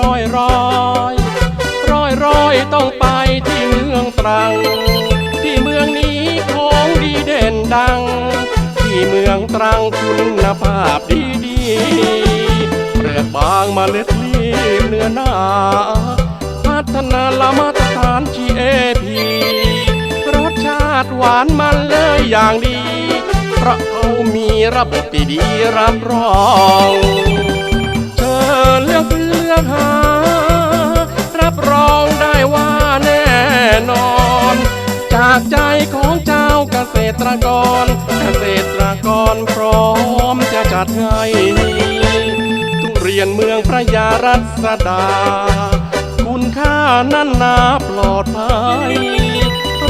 ร้อยร้อยร้อยร้อยต้องไปที่เมืองตรัง ที่เมืองนี้ของดีเด่นดัง ที่เมืองตรังคุณภาพดีดีเปลือกบางมาเล็ดรีบเนื้อหนาพัฒนาละมาตรฐาน GAP รสชาติหวานมันเลยอย่างดี เพราะเขามีระบบที่ดีรับรอง จากใจของเจ้าเกษตรกร เกษตรกรพร้อมจะจัดให้ทุเรียนเมืองพระยารัศดา คุณค่านั้นนาปลอดภัย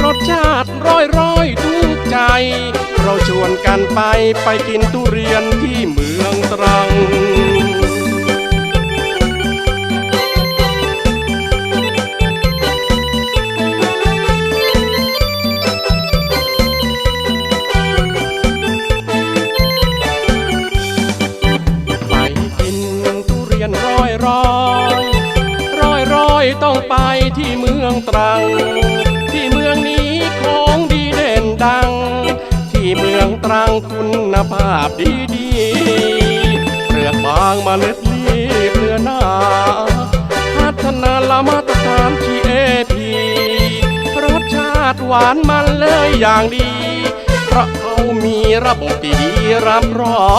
รสชาติร้อยร้อยทุกใจ เราชวนกันไปไปกินทุเรียนที่เมือง ไปที่เมืองตรัง ที่เมืองนี้ของดีเด่นดัง ที่เมืองตรังคุณภาพดีดีเปลือกบางมาเล็ดรีบเนื้อหนาพัฒนาละมาตรฐาน GAP รสชาติหวานมันเลยอย่างดี เพราะเขามีระบบที่ดีรับรอ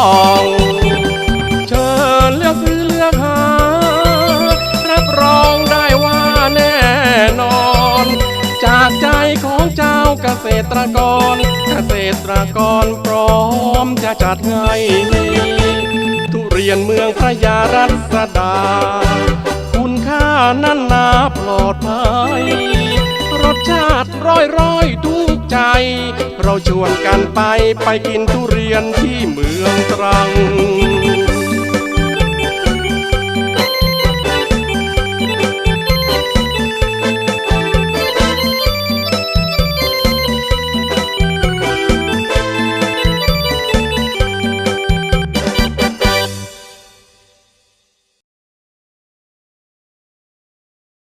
ง เชิญเลือกซื้อเลือกหา เกษตรกร เกษตรกรพร้อมจะจัดให้ทุเรียนเมืองพระยารัศดา คุณค่านั้นนาปลอดภัย รสชาติร้อยร้อยทุกใจ เราชวนกันไปไปกินทุเรียนที่เมืองตรัง